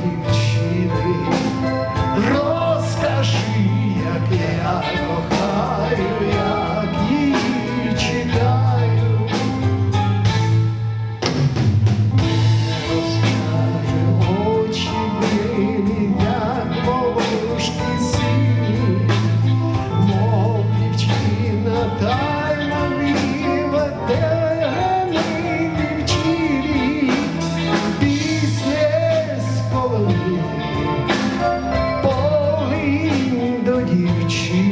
Chile. дівчина.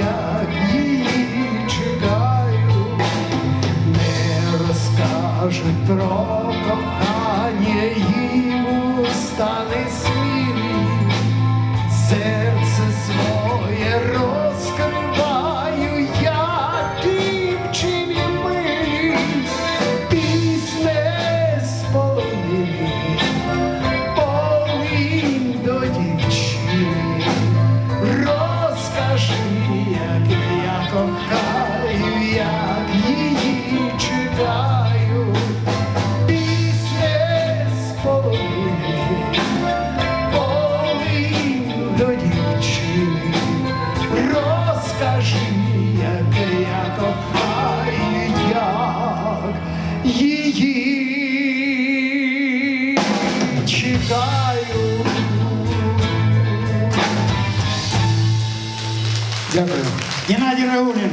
Як її чекаю, не розкажуть про кохання їм стане світ. яких я кохаю я. Дякую. Геннадій Рагунін.